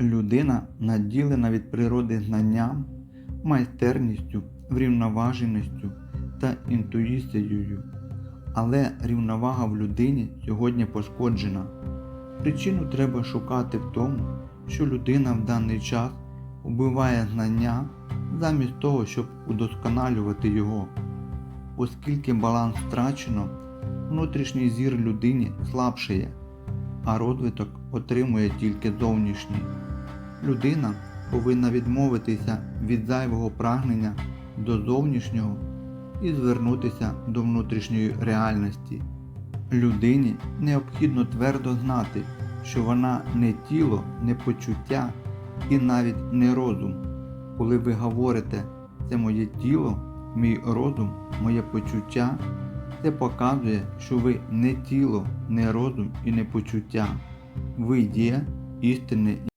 Людина наділена від природи знанням, майстерністю, врівноваженістю та інтуїцією. Але рівновага в людині сьогодні пошкоджена. Причину треба шукати в тому, що людина в даний час убиває знання замість того, щоб удосконалювати його. Оскільки баланс втрачено, внутрішній зір людині слабшає, а розвиток отримує тільки зовнішній. Людина повинна відмовитися від зайвого прагнення до зовнішнього і звернутися до внутрішньої реальності. Людині необхідно твердо знати, що вона не тіло, не почуття і навіть не розум. Коли ви говорите це моє тіло, мій розум, моє почуття, це показує, що ви не тіло, не розум і не почуття. Ви є істинне